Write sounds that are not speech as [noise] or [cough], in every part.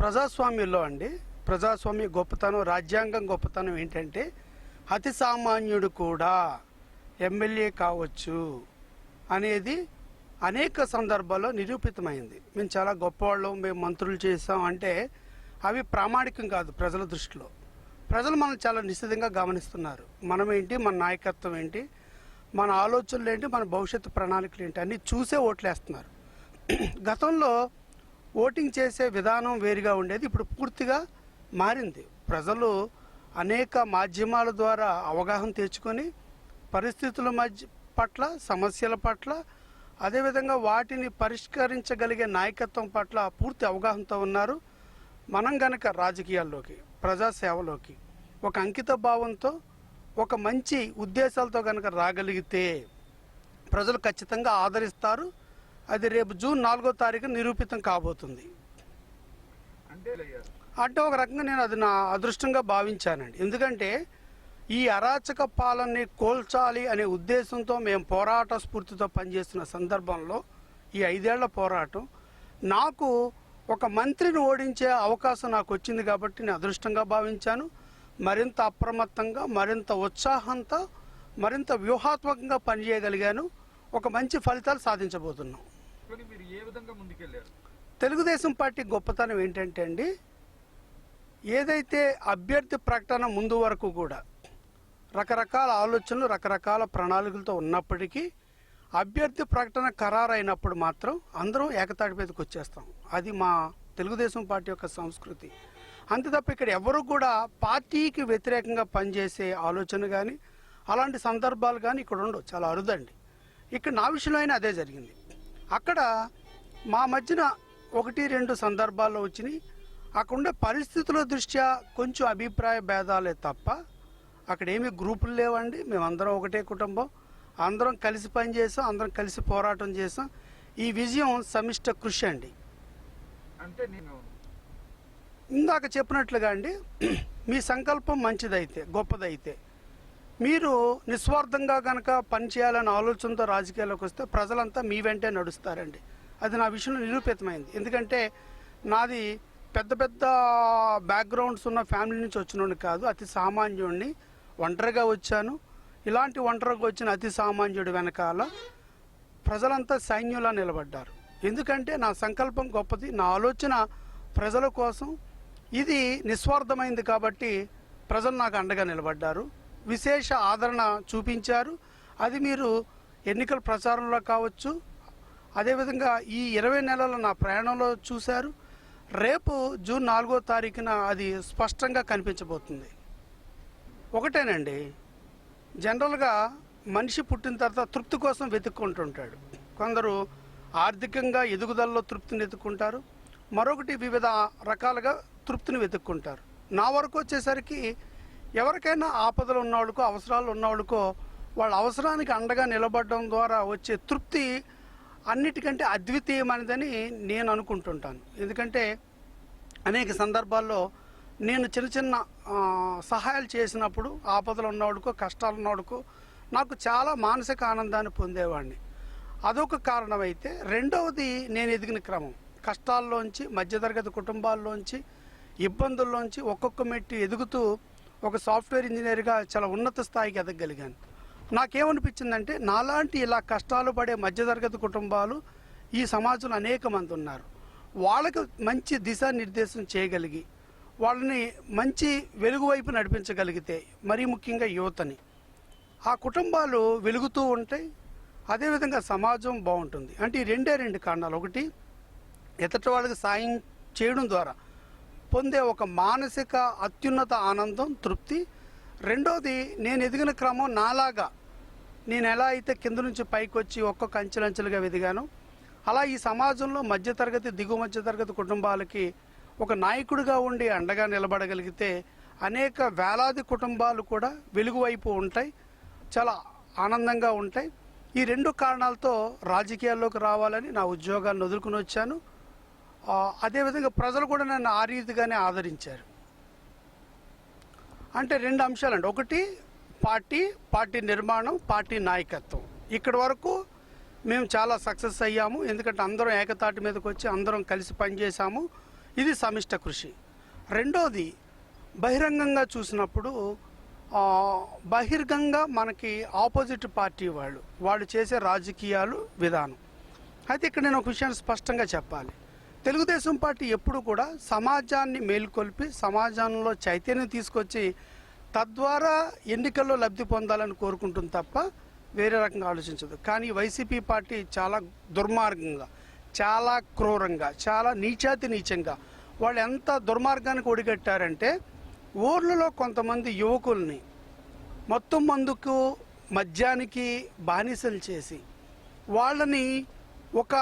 ప్రజాస్వామ్యంలో అండి ప్రజాస్వామ్య గొప్పతనం రాజ్యాంగం గొప్పతనం ఏంటంటే అతి సామాన్యుడు కూడా ఎమ్మెల్యే కావచ్చు అనేది అనేక సందర్భాల్లో నిరూపితమైంది. మేము చాలా గొప్పవాళ్ళం మేము మంత్రులు చేసాం అంటే అవి ప్రామాణికం కాదు ప్రజల దృష్టిలో. ప్రజలు మనం చాలా నిశ్చితంగా గమనిస్తున్నారు. మనం ఏంటి మన నాయకత్వం ఏంటి మన ఆలోచనలు ఏంటి మన భవిష్యత్తు ప్రణాళికలు ఏంటి అన్నీ చూసే ఓట్లేస్తున్నారు. [clears throat] గతంలో ఓటింగ్ చేసే విధానం వేరుగా ఉండేది. ఇప్పుడు పూర్తిగా మారింది. ప్రజలు అనేక మాధ్యమాల ద్వారా అవగాహన తెచ్చుకొని పరిస్థితుల మధ్య పట్ల సమస్యల పట్ల అదేవిధంగా వాటిని పరిష్కరించగలిగే నాయకత్వం పట్ల పూర్తి అవగాహనతో ఉన్నారు. మనం గనక రాజకీయాల్లోకి ప్రజాసేవలోకి ఒక అంకిత భావంతో ఒక మంచి ఉద్దేశాలతో కనుక రాగలిగితే ప్రజలు ఖచ్చితంగా ఆదరిస్తారు. అది రేపు జూన్ నాలుగో తారీఖు నిరూపితం కాబోతుంది. అంటే ఒక రకంగా నేను అది నా అదృష్టంగా భావించానండి. ఎందుకంటే ఈ అరాచక పాలనని కోల్చాలి అనే ఉద్దేశంతో మేము పోరాట స్ఫూర్తితో పనిచేస్తున్న సందర్భంలో ఈ ఐదేళ్ళ పోరాటం నాకు ఒక మంత్రిని ఓడించే అవకాశం నాకు వచ్చింది కాబట్టి నేను అదృష్టంగా భావించాను. మరింత అప్రమత్తంగా మరింత ఉత్సాహంతో మరింత వ్యూహాత్మకంగా పనిచేయగలిగాను. ఒక మంచి ఫలితాలు సాధించబోతున్నాం. మీరు ఏ విధంగా ముందుకెళ్ళారు తెలుగుదేశం పార్టీ గొప్పతనం ఏంటంటే అండి ఏదైతే అభ్యర్థి ప్రకటన ముందు వరకు కూడా రకరకాల ఆలోచనలు రకరకాల ప్రణాళికలతో ఉన్నప్పటికీ అభ్యర్థి ప్రకటన ఖరారైనప్పుడు మాత్రం అందరం ఏకతాటి మీదకి వచ్చేస్తాం. అది మా తెలుగుదేశం పార్టీ యొక్క సంస్కృతి. అంతే తప్ప ఇక్కడ ఎవరు కూడా పార్టీకి వ్యతిరేకంగా పనిచేసే ఆలోచన కానీ అలాంటి సందర్భాలు కానీ ఇక్కడ ఉండవు. చాలా అరుదండి. ఇక్కడ నా విషయంలో అయినా అదే జరిగింది. అక్కడ మా మధ్యన ఒకటి రెండు సందర్భాల్లో వచ్చినాయి. అక్కడ ఉండే పరిస్థితుల దృష్ట్యా కొంచెం అభిప్రాయ భేదాలే తప్ప అక్కడ ఏమి గ్రూపులు లేవండి. మేమందరం ఒకటే కుటుంబం. అందరం కలిసి పనిచేసాం అందరం కలిసి పోరాటం చేసాం. ఈ విజయం సమిష్ట కృషి అండి. అంటే నేను ఇందాక చెప్పినట్లుగా అండి మీ సంకల్పం మంచిదైతే గొప్పదైతే. మీరు నిస్వార్థంగా కనుక పనిచేయాలనే ఆలోచనతో రాజకీయాల్లోకి వస్తే ప్రజలంతా మీ వెంటే నడుస్తారండి. అది నా విషయంలో నిరూపితమైంది. ఎందుకంటే నాది పెద్ద పెద్ద బ్యాక్గ్రౌండ్స్ ఉన్న ఫ్యామిలీ నుంచి వచ్చినోడిని కాదు అతి సామాన్యుడిని. ఒంటరిగా వచ్చాను. ఇలాంటి ఒంటరిగా వచ్చిన అతి సామాన్యుడి వెనకాల ప్రజలంతా సైన్యులా నిలబడ్డారు. ఎందుకంటే నా సంకల్పం గొప్పది నా ఆలోచన ప్రజల కోసం. ఇది నిస్వార్థమైంది కాబట్టి ప్రజలు నాకు అండగా నిలబడ్డారు. విశేష ఆదరణ చూపించారు. అది మీరు ఎన్నికల ప్రచారంలో కావచ్చు అదేవిధంగా ఈ ఇరవై నెలల నా ప్రయాణంలో చూశారు. రేపు జూన్ నాలుగో తారీఖున అది స్పష్టంగా కనిపించబోతుంది. ఒకటేనండి జనరల్గా మనిషి పుట్టిన తర్వాత తృప్తి కోసం వెతుక్కుంటుంటాడు. కొందరు ఆర్థికంగా ఎదుగుదలలో తృప్తిని వెతుక్కుంటారు మరొకటి వివిధ రకాలుగా తృప్తిని వెతుక్కుంటారు. నా వరకు వచ్చేసరికి ఎవరికైనా ఆపదలు ఉన్నవాళ్ళకో అవసరాలు ఉన్నవాళ్ళకో వాళ్ళ అవసరానికి అండగా నిలబడడం ద్వారా వచ్చే తృప్తి అన్నిటికంటే అద్వితీయమైనదని నేను అనుకుంటుంటాను. ఎందుకంటే అనేక సందర్భాల్లో నేను చిన్న చిన్న సహాయాలు చేసినప్పుడు ఆపదలు ఉన్నవాడుకో కష్టాలు ఉన్నవాడుకో నాకు చాలా మానసిక ఆనందాన్ని పొందేవాడిని. అదొక కారణమైతే రెండవది నేను ఎదిగిన క్రమం. కష్టాల్లోంచి మధ్యతరగతి కుటుంబాల్లోంచి ఇబ్బందుల్లోంచి ఒక్కొక్క మెట్టి ఎదుగుతూ ఒక సాఫ్ట్వేర్ ఇంజనీర్గా చాలా ఉన్నత స్థాయికి ఎదగలిగాను. నాకేమనిపించిందంటే నాలాంటి ఇలా కష్టాలు పడే మధ్యతరగతి కుటుంబాలు ఈ సమాజంలో అనేక మంది ఉన్నారు. వాళ్ళకు మంచి దిశానిర్దేశం చేయగలిగి వాళ్ళని మంచి వెలుగు వైపు నడిపించగలిగితే మరీ ముఖ్యంగా యువతని. ఆ కుటుంబాలు వెలుగుతూ ఉంటాయి అదేవిధంగా సమాజం బాగుంటుంది. అంటే ఈ రెండే రెండు కారణాలు. ఒకటి ఎదుటి వాళ్ళకి సాయం చేయడం ద్వారా పొందే ఒక మానసిక అత్యున్నత ఆనందం తృప్తి. రెండోది నేను ఎదిగిన క్రమం నాలాగా. నేను ఎలా అయితే కింద నుంచి పైకి వచ్చి ఒక్కొక్క అంచెలంచెలుగా ఎదిగాను అలా ఈ సమాజంలో మధ్యతరగతి దిగువ మధ్యతరగతి కుటుంబాలకి ఒక నాయకుడిగా ఉండి అండగా నిలబడగలిగితే అనేక వేలాది కుటుంబాలు కూడా వెలుగు వైపు ఉంటాయి చాలా ఆనందంగా ఉంటాయి. ఈ రెండు కారణాలతో రాజకీయాల్లోకి రావాలని నా ఉద్యోగాన్ని వదులుకుని వచ్చాను. అదేవిధంగా ప్రజలు కూడా నన్ను ఆ రీతిగానే ఆదరించారు. అంటే రెండు అంశాలండి. ఒకటి పార్టీ పార్టీ నిర్మాణం పార్టీ నాయకత్వం. ఇక్కడి వరకు మేము చాలా సక్సెస్ అయ్యాము. ఎందుకంటే అందరం ఏకతాటి మీదకి వచ్చి అందరం కలిసి పనిచేశాము. ఇది సమిష్ట కృషి. రెండోది బహిరంగంగా చూసినప్పుడు బహిర్గంగా మనకి ఆపోజిట్ పార్టీ వాళ్ళు వాళ్ళు చేసే రాజకీయాలు విధానం. అయితే ఇక్కడ నేను ఒక విషయాన్ని స్పష్టంగా చెప్పాలి. తెలుగుదేశం పార్టీ ఎప్పుడు కూడా సమాజాన్ని మేల్కొల్పి సమాజంలో చైతన్యం తీసుకొచ్చి తద్వారా ఎన్నికల్లో లబ్ధి పొందాలని కోరుకుంటుంది తప్ప వేరే రకంగా ఆలోచించదు. కానీ వైసీపీ పార్టీ చాలా దుర్మార్గంగా చాలా క్రూరంగా చాలా నీచాతి నీచంగా వాళ్ళు ఎంత దుర్మార్గానికి ఒడిగట్టారంటే ఊర్లలో కొంతమంది యువకుల్ని మొత్తం మందుకు మద్యానికి బానిసలు చేసి వాళ్ళని ఒక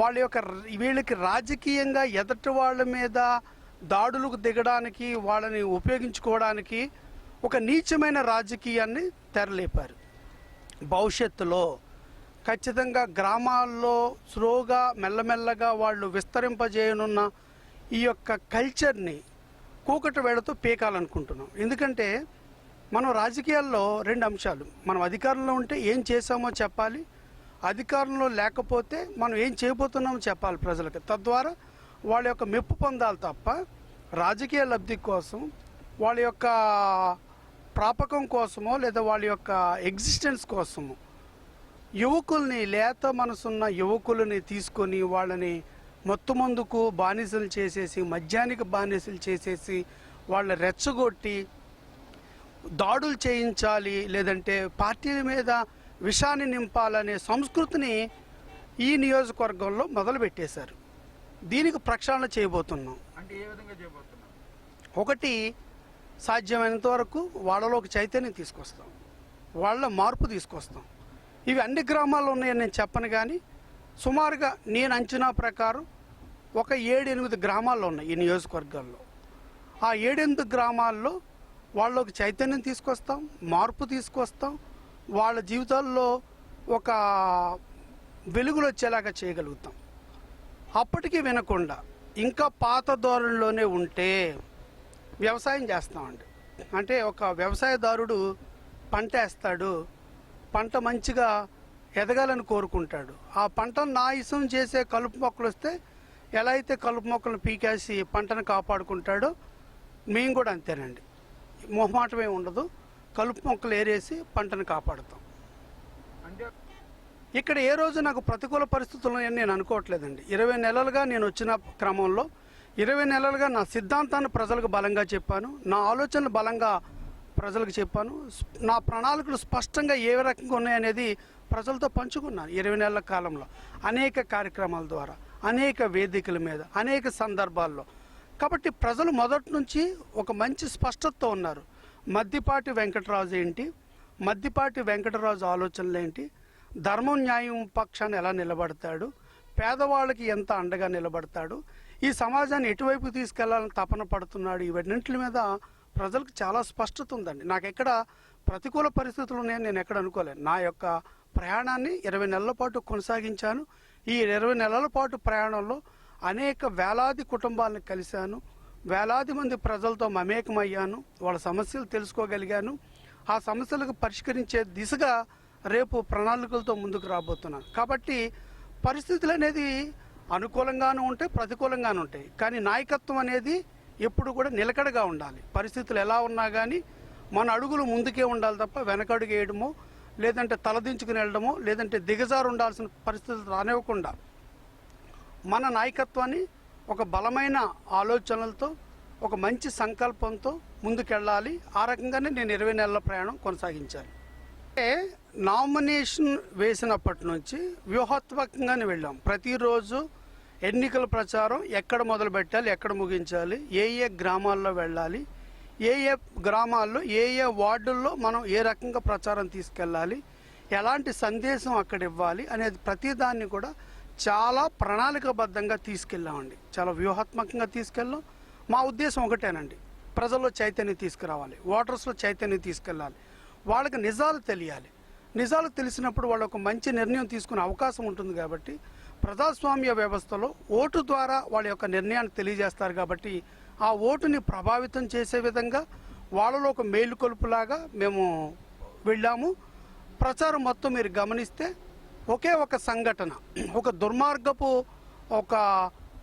వాళ్ళ యొక్క వీళ్ళకి రాజకీయంగా ఎదటి వాళ్ళ మీద దాడులకు దిగడానికి వాళ్ళని ఉపయోగించుకోవడానికి ఒక నీచమైన రాజకీయాన్ని తెరలేపారు. భవిష్యత్తులో ఖచ్చితంగా గ్రామాల్లో స్లోగా మెల్లమెల్లగా వాళ్ళు విస్తరింపజేయనున్న ఈ యొక్క కల్చర్ని కూకట వేళతో పీకాలనుకుంటున్నాం. ఎందుకంటే మనం రాజకీయాల్లో రెండు అంశాలు. మనం అధికారంలో ఉంటే ఏం చేశామో చెప్పాలి అధికారంలో లేకపోతే మనం ఏం చేయబోతున్నామో చెప్పాలి ప్రజలకు. తద్వారా వాళ్ళ యొక్క మెప్పు పొందాలి తప్ప రాజకీయ లబ్ధి కోసం వాళ్ళ యొక్క ప్రాపకం కోసమో లేదా వాళ్ళ యొక్క ఎగ్జిస్టెన్స్ కోసమో యువకుల్ని లేత మనసున్న యువకులని తీసుకొని వాళ్ళని మొత్తమందుకు బానిసలు చేసేసి మద్యానికి బానిసలు చేసేసి వాళ్ళ రెచ్చగొట్టి దాడులు చేయించాలి లేదంటే పార్టీల మీద విషాన్ని నింపాలనే సంస్కృతిని ఈ నియోజకవర్గంలో మొదలు పెట్టేశారు దీనికి ప్రక్షాళన చేయబోతున్నాం. అంటే ఏ విధంగా చేయబోతున్నారు ఒకటి సాధ్యమైనంత వరకు వాళ్ళలో ఒక చైతన్యం తీసుకొస్తాం. వాళ్ళ మార్పు తీసుకొస్తాం. ఇవి అన్ని గ్రామాల్లో ఉన్నాయని నేను చెప్పను కానీ సుమారుగా నేను అంచనా ప్రకారం ఒక ఏడు ఎనిమిది గ్రామాల్లో ఉన్నాయి ఈ నియోజకవర్గాల్లో. ఆ ఏడెనిమిది గ్రామాల్లో వాళ్ళకి చైతన్యం తీసుకొస్తాం మార్పు తీసుకొస్తాం వాళ్ళ జీవితాల్లో ఒక వెలుగులు వచ్చేలాగా చేయగలుగుతాం. అప్పటికి వినకుండా ఇంకా పాత ధోరణిలోనే ఉంటే వ్యవసాయం చేస్తామండి. అంటే ఒక వ్యవసాయదారుడు పంట వేస్తాడు పంట మంచిగా ఎదగాలని కోరుకుంటాడు. ఆ పంటను నాయసం చేసే కలుపు మొక్కలు వస్తే ఎలా అయితే కలుపు మొక్కలను పీకేసి పంటను కాపాడుకుంటాడో మేము కూడా అంతేనండి. మొహమాటమే ఉండదు. కలుపు మొక్కలు ఏరేసి పంటను కాపాడుతాం. అంటే ఇక్కడ ఏ రోజు నాకు ప్రతికూల పరిస్థితులు ఉన్నాయని నేను అనుకోవట్లేదండి. ఇరవై నెలలుగా నేను వచ్చిన క్రమంలో ఇరవై నెలలుగా నా సిద్ధాంతాన్ని ప్రజలకు బలంగా చెప్పాను. నా ఆలోచనలు బలంగా ప్రజలకు చెప్పాను. నా ప్రణాళికలు స్పష్టంగా ఏ రకంగా ఉన్నాయనేది ప్రజలతో పంచుకున్నాను ఇరవై నెలల కాలంలో. అనేక కార్యక్రమాల ద్వారా అనేక వేదికల మీద అనేక సందర్భాల్లో. కాబట్టి ప్రజలు మొదటి నుంచి ఒక మంచి స్పష్టతతో ఉన్నారు. మద్దిపాటి వెంకటరాజు ఏంటి? మద్దిపాటి వెంకటరాజు ఆలోచనలు ఏంటి? ధర్మం న్యాయం పక్షాన్ని ఎలా నిలబడతాడు? పేదవాళ్ళకి ఎంత అండగా నిలబడతాడు? ఈ సమాజాన్ని ఎటువైపు తీసుకెళ్ళాలని తపన పడుతున్నాడు? ఇవన్నింటి మీద ప్రజలకు చాలా స్పష్టత ఉందండి. నాకు ఎక్కడ ప్రతికూల పరిస్థితులు ఉన్నాయని నేను ఎక్కడ అనుకోలేను. నా యొక్క ప్రయాణాన్ని ఇరవై నెలల పాటు కొనసాగించాను. ఈ ఇరవై నెలల పాటు ప్రయాణంలో అనేక వేలాది కుటుంబాలను కలిశాను. వేలాది మంది ప్రజలతో మమేకమయ్యాను వాళ్ళ సమస్యలు తెలుసుకోగలిగాను. ఆ సమస్యలకు పరిష్కరించే దిశగా రేపు ప్రణాళికలతో ముందుకు రాబోతున్నాను కాబట్టి పరిస్థితులు అనేది అనుకూలంగానూ ఉంటాయి ప్రతికూలంగానూ ఉంటాయి. కానీ నాయకత్వం అనేది ఎప్పుడు కూడా నిలకడగా ఉండాలి. పరిస్థితులు ఎలా ఉన్నా కానీ మన అడుగులు ముందుకే ఉండాలి తప్ప వెనకడుగు వేయడమో లేదంటే తలదించుకుని వెళ్ళడమో లేదంటే దిగజారు ఉండాల్సిన పరిస్థితులు రానివ్వకుండా మన నాయకత్వాన్ని ఒక బలమైన ఆలోచనలతో ఒక మంచి సంకల్పంతో ముందుకెళ్ళాలి. ఆ రకంగానే నేను ఇరవై నెలల ప్రయాణం కొనసాగించాను అంటే నామినేషన్ వేసినప్పటి నుంచి వ్యూహాత్మకంగానే వెళ్ళాం. ప్రతిరోజు ఎన్నికల ప్రచారం ఎక్కడ మొదలు పెట్టాలి ఎక్కడ ముగించాలి ఏ ఏ గ్రామాల్లో వెళ్ళాలి ఏ ఏ గ్రామాల్లో ఏ ఏ వార్డుల్లో మనం ఏ రకంగా ప్రచారం తీసుకెళ్ళాలి ఎలాంటి సందేశం అక్కడ ఇవ్వాలి అనేది ప్రతిదాన్ని కూడా చాలా ప్రణాళికబద్ధంగా తీసుకెళ్ళామండి. చాలా వ్యూహాత్మకంగా తీసుకెళ్ళాం. మా ఉద్దేశం ఒకటేనండి. ప్రజల్లో చైతన్యం తీసుకురావాలి. ఓటర్స్లో చైతన్యం తీసుకెళ్ళాలి. వాళ్ళకి నిజాలు తెలియాలి. నిజాలు తెలిసినప్పుడు వాళ్ళు ఒక మంచి నిర్ణయం తీసుకునే అవకాశం ఉంటుంది కాబట్టి ప్రజాస్వామ్య వ్యవస్థలో ఓటు ద్వారా వాళ్ళ యొక్క నిర్ణయాన్ని తెలియజేస్తారు కాబట్టి ఆ ఓటుని ప్రభావితం చేసే విధంగా వాళ్ళలో ఒక మేలుకొలుపులాగా మేము వెళ్ళాము. ప్రచారం మొత్తం మీరు గమనిస్తే ఒకే ఒక సంఘటన ఒక దుర్మార్గపు ఒక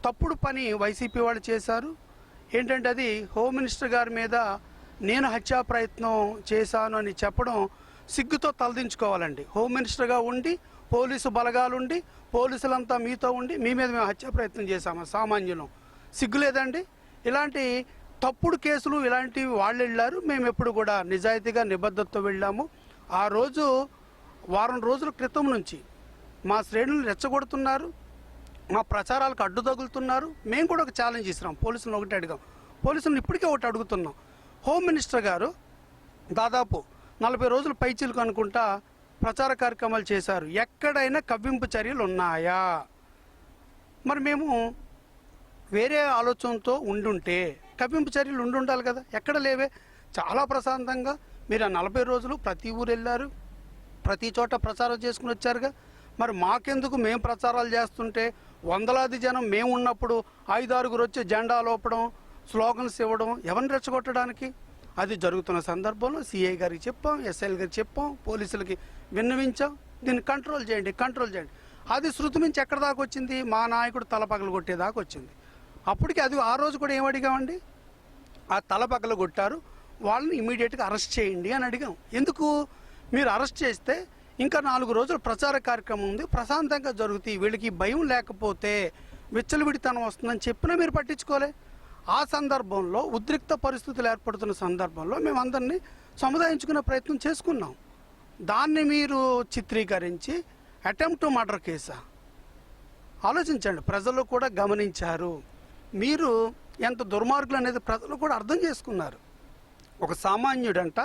తప్పుడు పని వైసీపీ వాళ్ళు చేశారు. ఏంటంటే అది హోమ్ మినిస్టర్ గారి మీద నేను హత్యా ప్రయత్నం చేశాను అని చెప్పడం సిగ్గుతో తలదించుకోవాలండి. హోమ్ మినిస్టర్గా ఉండి పోలీసు బలగాలుండి పోలీసులంతా మీతో ఉండి మీ మీద మేము హత్యా ప్రయత్నం చేశాము సామాన్యులం. సిగ్గు లేదండి. ఇలాంటి తప్పుడు కేసులు ఇలాంటివి వాళ్ళు వెళ్ళారు. మేము ఎప్పుడు కూడా నిజాయితీగా నిబద్ధతతో వెళ్ళాము. ఆ రోజు వారం రోజుల క్రితం నుంచి మా శ్రేణులు రెచ్చగొడుతున్నారు మా ప్రచారాలకు అడ్డు తగులుతున్నారు. మేము కూడా ఒక ఛాలెంజ్ ఇస్తున్నాం పోలీసులను ఒకటి అడిగాం. పోలీసులను ఇప్పటికే ఒకటి అడుగుతున్నాం. హోమ్ మినిస్టర్ గారు దాదాపు నలభై రోజులు పైచీలకు అనుకుంటా ప్రచార కార్యక్రమాలు చేశారు. ఎక్కడైనా కవ్వింపు చర్యలు ఉన్నాయా? మరి మేము వేరే ఆలోచనతో ఉండుంటే కవ్వింపు చర్యలు ఉండి ఉండాలి కదా? ఎక్కడ లేవే? చాలా ప్రశాంతంగా మీరు ఆ నలభై రోజులు ప్రతి ఊరు వెళ్ళారు. ప్రతి చోట ప్రచారం చేసుకుని వచ్చారుగా. మరి మాకెందుకు మేము ప్రచారాలు చేస్తుంటే వందలాది జనం మేము ఉన్నప్పుడు ఐదారుగురు వచ్చి జెండా లోపడం స్లోగన్స్ ఇవ్వడం ఎవరిని రెచ్చగొట్టడానికి? అది జరుగుతున్న సందర్భంలో సిఐ గారికి చెప్పాం ఎస్ఐల్ గారికి చెప్పాం పోలీసులకి విన్నవించాం. దీన్ని కంట్రోల్ చేయండి కంట్రోల్ చేయండి. అది శృతి మించి ఎక్కడ దాకా వచ్చింది? మా నాయకుడు తలపగలు కొట్టేదాకా వచ్చింది. అప్పటికి అది ఆ రోజు కూడా ఏం అడిగామండి? ఆ తలపగలు కొట్టారు. వాళ్ళని ఇమీడియట్గా అరెస్ట్ చేయండి అని అడిగాం. ఎందుకు? మీరు అరెస్ట్ చేస్తే ఇంకా నాలుగు రోజులు ప్రచార కార్యక్రమం ఉంది. ప్రశాంతంగా జరుగుతాయి వీళ్ళకి భయం లేకపోతే విచ్చలవిడితనం వస్తుందని చెప్పినా మీరు పట్టించుకోలే. ఆ సందర్భంలో ఉద్రిక్త పరిస్థితులు ఏర్పడుతున్న సందర్భంలో మేము అందరినీ సముదాయించుకునే ప్రయత్నం చేసుకున్నాం. దాన్ని మీరు చిత్రీకరించి అటెంప్ట్ టు మర్డర్ కేసా? ఆలోచించండి ప్రజలు కూడా గమనించారు. మీరు ఎంత దుర్మార్గులు అనేది ప్రజలు కూడా అర్థం చేసుకున్నారు. ఒక సామాన్యుడంట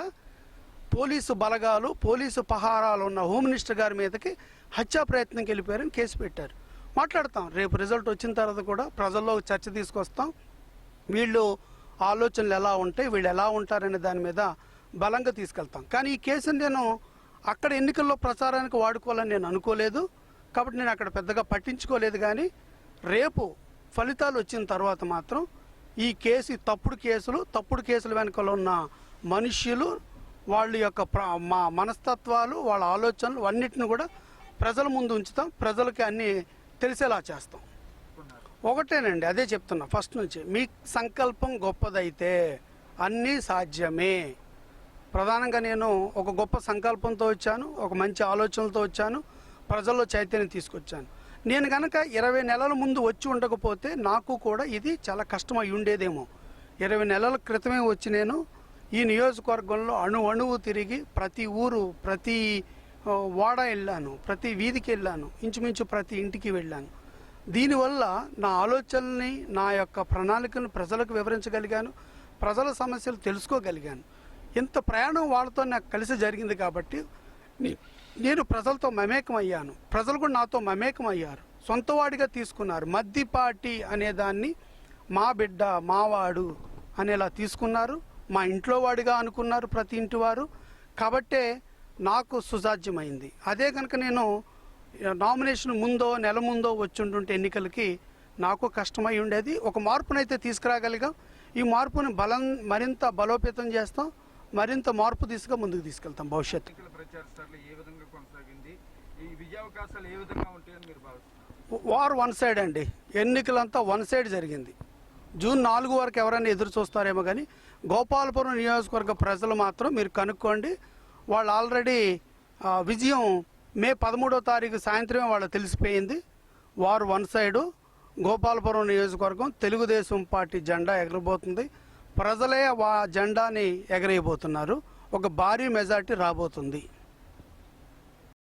పోలీసు బలగాలు పోలీసు పహారాలు ఉన్న హోమ్ మినిస్టర్ గారి మీదకి హత్యా ప్రయత్నంకి వెళ్ళిపోయారని కేసు పెట్టారు. మాట్లాడతాం. రేపు రిజల్ట్ వచ్చిన తర్వాత కూడా ప్రజల్లో చర్చ తీసుకొస్తాం. వీళ్ళు ఆలోచనలు ఎలా ఉంటాయి వీళ్ళు ఎలా ఉంటారనే దాని మీద బలంగా తీసుకెళ్తాం. కానీ ఈ కేసుని నేను అక్కడ ఎన్నికల్లో ప్రచారానికి వాడుకోవాలని నేను అనుకోలేదు. కాబట్టి నేను అక్కడ పెద్దగా పట్టించుకోలేదు కానీ రేపు ఫలితాలు వచ్చిన తర్వాత మాత్రం ఈ కేసు తప్పుడు కేసులు తప్పుడు కేసుల వెనుకలో ఉన్న మనుష్యులు వాళ్ళ యొక్క మా మనస్తత్వాలు వాళ్ళ ఆలోచనలు అన్నిటిని కూడా ప్రజల ముందు ఉంచుతాం. ప్రజలకి అన్నీ తెలిసేలా చేస్తాం. ఒకటేనండి అదే చెప్తున్నా. ఫస్ట్ నుంచి మీ సంకల్పం గొప్పదైతే అన్నీ సాధ్యమే. ప్రధానంగా నేను ఒక గొప్ప సంకల్పంతో వచ్చాను ఒక మంచి ఆలోచనలతో వచ్చాను ప్రజల్లో చైతన్యం తీసుకొచ్చాను. నేను కనుక ఇరవై నెలల ముందు వచ్చి ఉండకపోతే నాకు కూడా ఇది చాలా కష్టమై ఉండేదేమో. ఇరవై నెలల క్రితమే వచ్చి నేను ఈ నియోజకవర్గంలో అణు అణువు తిరిగి ప్రతి ఊరు ప్రతి వాడ వెళ్ళాను ప్రతి వీధికి వెళ్ళాను ఇంచుమించు ప్రతి ఇంటికి వెళ్ళాను. దీనివల్ల నా ఆలోచనల్ని నా యొక్క ప్రణాళికను ప్రజలకు వివరించగలిగాను ప్రజల సమస్యలు తెలుసుకోగలిగాను. ఇంత ప్రయాణం వాళ్ళతో నాకు కలిసి జరిగింది కాబట్టి నేను ప్రజలతో మమేకం అయ్యాను ప్రజలు కూడా నాతో మమేకం అయ్యారు సొంతవాడిగా తీసుకున్నారు. మద్దిపాటి అనే దాన్ని మా బిడ్డ మావాడు అనేలా తీసుకున్నారు. మా ఇంట్లో వాడిగా అనుకున్నారు ప్రతి ఇంటి వారు. కాబట్టే నాకు సుసాధ్యమైంది. అదే కనుక నేను నామినేషన్ ముందో నెల ముందో వచ్చి ఉంటుంటే ఎన్నికలకి నాకు కష్టమై ఉండేది. ఒక మార్పునైతే తీసుకురాగలిగాం. ఈ మార్పుని బలం మరింత బలోపేతం చేస్తాం. మరింత మార్పు దిశగా ముందుకు తీసుకెళ్తాం భవిష్యత్తు. వార్ వన్ సైడ్ అండి. ఎన్నికలంతా వన్ సైడ్ జరిగింది. జూన్ నాలుగు వరకు ఎవరైనా ఎదురు చూస్తారేమో కానీ గోపాలపురం నియోజకవర్గ ప్రజలు మాత్రం మీరు కనుక్కోండి. వాళ్ళు ఆల్రెడీ విజయం మే పదమూడో తారీఖు సాయంత్రమే వాళ్ళు తెలిసిపోయింది. వారు వన్ సైడు గోపాలపురం నియోజకవర్గం తెలుగుదేశం పార్టీ జెండా ఎగరబోతుంది. ప్రజలే వా జెండాని ఎగరేయబోతున్నారు. ఒక భారీ మెజార్టీ రాబోతుంది.